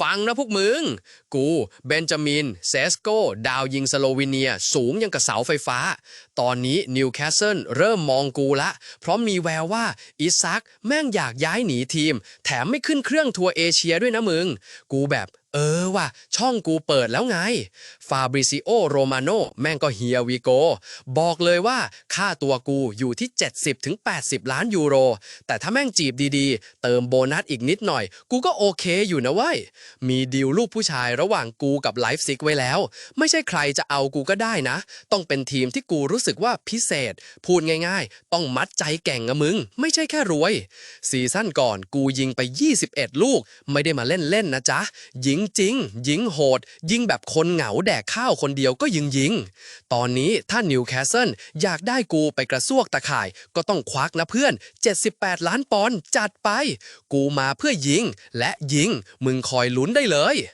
ฟังนะพวกมึง กู เบนจามิน เซสโก ดาวยิงสโลวีเนีย สูงยังกับเสาไฟฟ้า ตอนนี้นิวคาสเซิลเริ่มมองกูละ เพราะมีแววว่าอิซักแม่งอยากย้ายหนีทีม แถมไม่ขึ้นเครื่องทัวร์เอเชียด้วยนะมึง กูแบบเออว่ะช่องกูเปิดแล้วไงฟาบริซิโอโรมาโนแม่งก็เฮียวีโกบอกเลยว่าค่าตัวกูอยู่ที่ 70-80 ล้านยูโร แต่ถ้าแม่งจีบดีๆ เติมโบนัสอีกนิดหน่อย กูก็โอเคอยู่นะเว้ย มีดีลลูกผู้ชายระหว่างกูกับไลฟ์ซิกไว้แล้ว ไม่ใช่ใครจะเอากูก็ได้นะ ต้องเป็นทีมที่กูรู้สึกว่าพิเศษ พูดง่ายๆ ต้องมัดใจแก่งอะมึง ไม่ใช่แค่รวย ซีซั่นก่อนกูยิงไป 21 ลูก ไม่ได้มาเล่นๆนะจ๊ะ ยิงจริง ยิงโหด ยิงแบบคนเหงาแดกข้าวคนเดียวก็ยิงยิง ตอนนี้ถ้านิวคาสเซิลอยากได้กูไปกระซวกตะข่าย ก็ต้องควักนะเพื่อน 78 ล้านปอนด์จัดไป กูมาเพื่อยิง และยิง มึงคอยลุ้นได้เลย